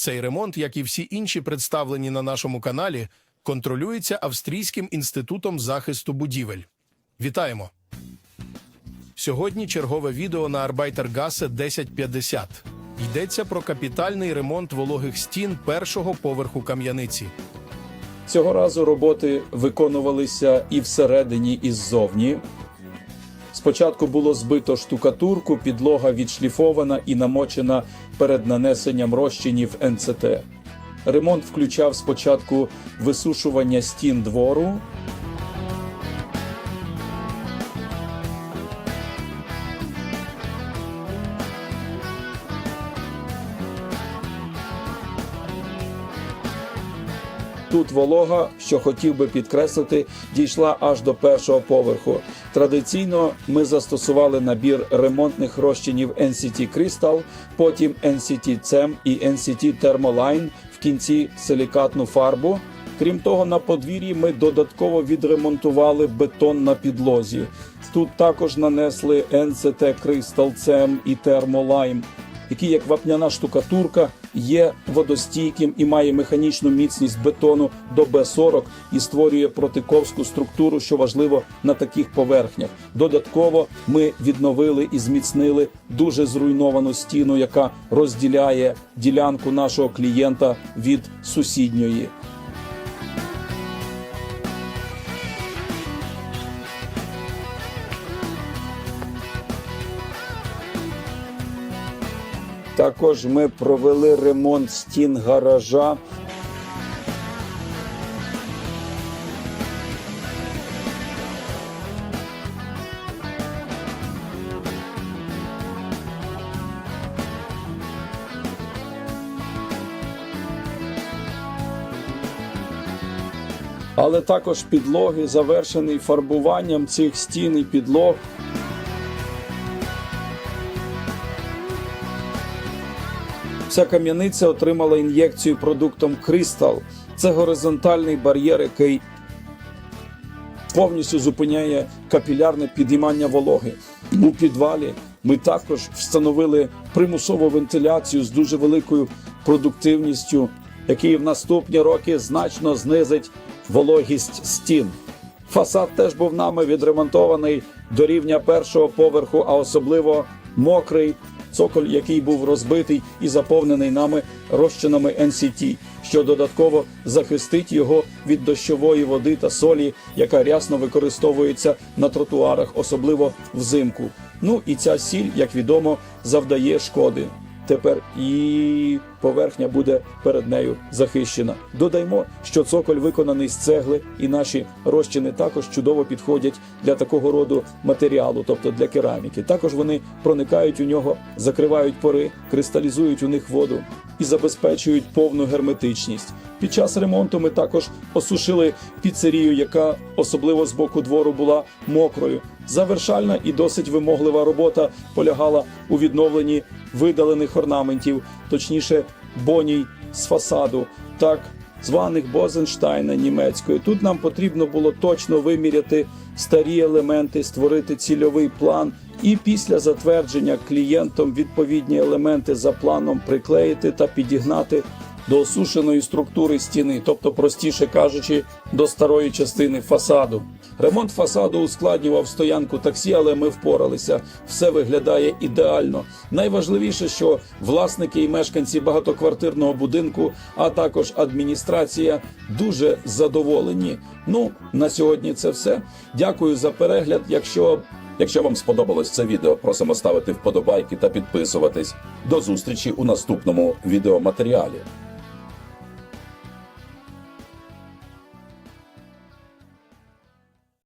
Цей ремонт, як і всі інші представлені на нашому каналі, контролюється Австрійським інститутом захисту будівель. Вітаємо! Сьогодні чергове відео на Арбайтергасе 1050. Йдеться про капітальний ремонт вологих стін першого поверху кам'яниці. Цього разу роботи виконувалися і всередині, і ззовні. Спочатку було збито штукатурку, підлога відшліфована і намочена перед нанесенням розчинів НЦТ. Ремонт включав спочатку висушування стін двору, Тут волога, що хотів би підкреслити, дійшла аж до першого поверху. Традиційно ми застосували набір ремонтних розчинів NCT Crystal, потім NCT CEM і NCT Thermoline, в кінці силікатну фарбу. Крім того, на подвір'ї ми додатково відремонтували бетон на підлозі. Тут також нанесли NCT Crystal CEM і Thermoline який як вапняна штукатурка є водостійким і має механічну міцність бетону до Б40 і створює протиковську структуру, що важливо на таких поверхнях. Додатково ми відновили і зміцнили дуже зруйновану стіну, яка розділяє ділянку нашого клієнта від сусідньої. Також ми провели ремонт стін гаража. Але також підлоги завершений фарбуванням цих стін і підлог. Вся кам'яниця отримала ін'єкцію продуктом Crystal. Це горизонтальний бар'єр, який повністю зупиняє капілярне підіймання вологи. У підвалі ми також встановили примусову вентиляцію з дуже великою продуктивністю, який в наступні роки значно знизить вологість стін. Фасад теж був нами відремонтований до рівня першого поверху, а особливо мокрий цоколь, який був розбитий і заповнений нами розчинами NCT, що додатково захистить його від дощової води та солі, яка рясно використовується на тротуарах, особливо взимку. Ну і ця сіль, як відомо, завдає шкоди. Тепер і поверхня буде перед нею захищена. Додаймо, що цоколь виконаний з цегли, і наші розчини також чудово підходять для такого роду матеріалу, тобто для кераміки. Також вони проникають у нього, закривають пори, кристалізують у них воду і забезпечують повну герметичність. Під час ремонту ми також осушили піцерію, яка особливо з боку двору була мокрою. Завершальна і досить вимоглива робота полягала у відновленні видалених орнаментів, точніше, боній з фасаду, так званих Бозенштайна німецькою. Тут нам потрібно було точно виміряти старі елементи, створити цільовий план. І після затвердження клієнтом відповідні елементи за планом приклеїти та підігнати до осушеної структури стіни, тобто, простіше кажучи, до старої частини фасаду. Ремонт фасаду ускладнював стоянку таксі, але ми впоралися. Все виглядає ідеально. Найважливіше, що власники і мешканці багатоквартирного будинку, а також адміністрація дуже задоволені. Ну на сьогодні це все. Дякую за перегляд. Якщо Якщо вам сподобалось це відео, просимо ставити вподобайки та підписуватись. До зустрічі у наступному відеоматеріалі.